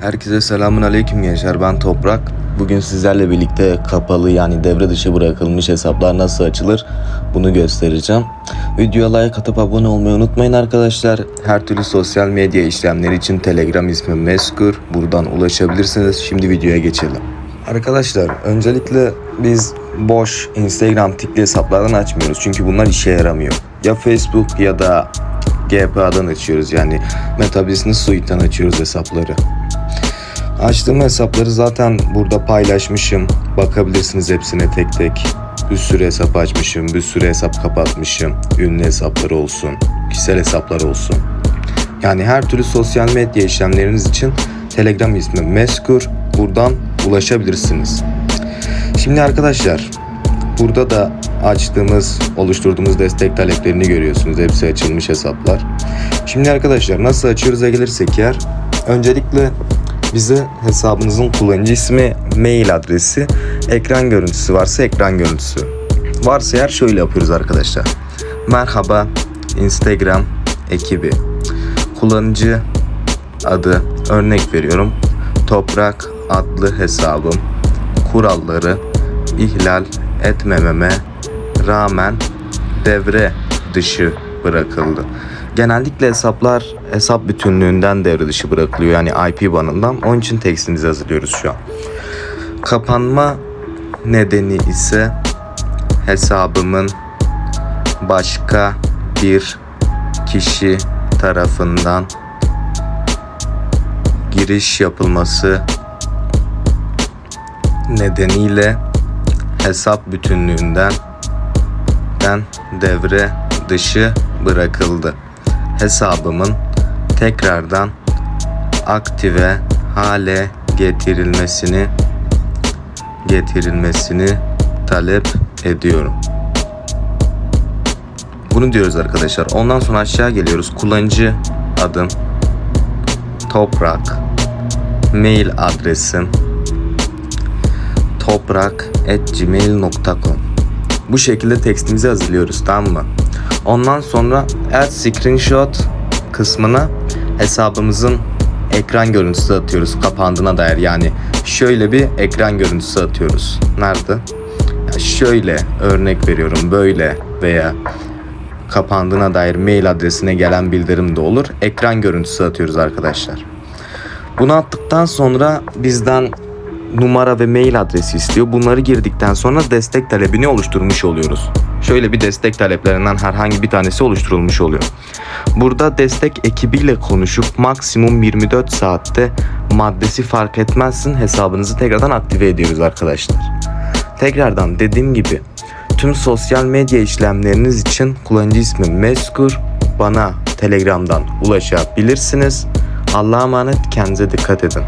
Herkese selamun aleyküm gençler ben Toprak. Bugün sizlerle birlikte kapalı yani devre dışı bırakılmış hesaplar nasıl açılır bunu göstereceğim. Videoya like atıp abone olmayı unutmayın arkadaşlar. Her türlü sosyal medya işlemleri için Telegram ismi Meskur. Buradan ulaşabilirsiniz. Şimdi videoya geçelim. Arkadaşlar öncelikle biz boş Instagram tikli hesaplardan açmıyoruz. Çünkü bunlar işe yaramıyor. Ya Facebook ya da GPA'dan açıyoruz yani Meta Business Suite'den açıyoruz hesapları. Açtığım hesapları zaten burada paylaşmışım. Bakabilirsiniz hepsine tek tek. Bir sürü hesap açmışım, bir sürü hesap kapatmışım. Ünlü hesapları olsun, kişisel hesaplar olsun. Yani her türlü sosyal medya işlemleriniz için Telegram ismi Meskur. Buradan ulaşabilirsiniz. Şimdi arkadaşlar burada da açtığımız, oluşturduğumuz destek taleplerini görüyorsunuz. Hepsi açılmış hesaplar. Şimdi arkadaşlar nasıl açıyoruz'a gelirsek eğer öncelikle bize hesabınızın kullanıcı ismi, mail adresi, ekran görüntüsü varsa ekran görüntüsü. Varsa eğer şöyle yapıyoruz arkadaşlar. Merhaba Instagram ekibi. Kullanıcı adı örnek veriyorum. Toprak adlı hesabım. Kuralları ihlal etmememe rağmen devre dışı bırakıldı. Genellikle hesaplar hesap bütünlüğünden devre dışı bırakılıyor. Yani IP banından. Onun için tekstimizi hazırlıyoruz şu an. Kapanma nedeni ise hesabımın başka bir kişi tarafından giriş yapılması nedeniyle hesap bütünlüğünden den devre dışı bırakıldı. Hesabımın tekrardan aktive hale getirilmesini getirilmesini talep ediyorum. Bunu diyoruz arkadaşlar. Ondan sonra aşağı geliyoruz. Kullanıcı adım toprak mail adresim toprak@gmail.com. Bu şekilde tekstimizi hazırlıyoruz tamam mı? Ondan sonra add screenshot kısmına hesabımızın ekran görüntüsü atıyoruz kapandığına dair yani şöyle bir ekran görüntüsü atıyoruz. Nerede? Ya şöyle örnek veriyorum böyle veya kapandığına dair mail adresine gelen bildirim de olur. Ekran görüntüsü atıyoruz arkadaşlar. Bunu attıktan sonra bizden numara ve mail adresi istiyor. Bunları girdikten sonra destek talebini oluşturmuş oluyoruz. Şöyle bir destek taleplerinden herhangi bir tanesi oluşturulmuş oluyor. Burada destek ekibiyle konuşup maksimum 24 saatte maddesi fark etmezsin hesabınızı tekrardan aktive ediyoruz arkadaşlar. Tekrardan dediğim gibi tüm sosyal medya işlemleriniz için kullanıcı ismi Meskur bana Telegram'dan ulaşabilirsiniz. Allah'a emanet kendinize dikkat edin.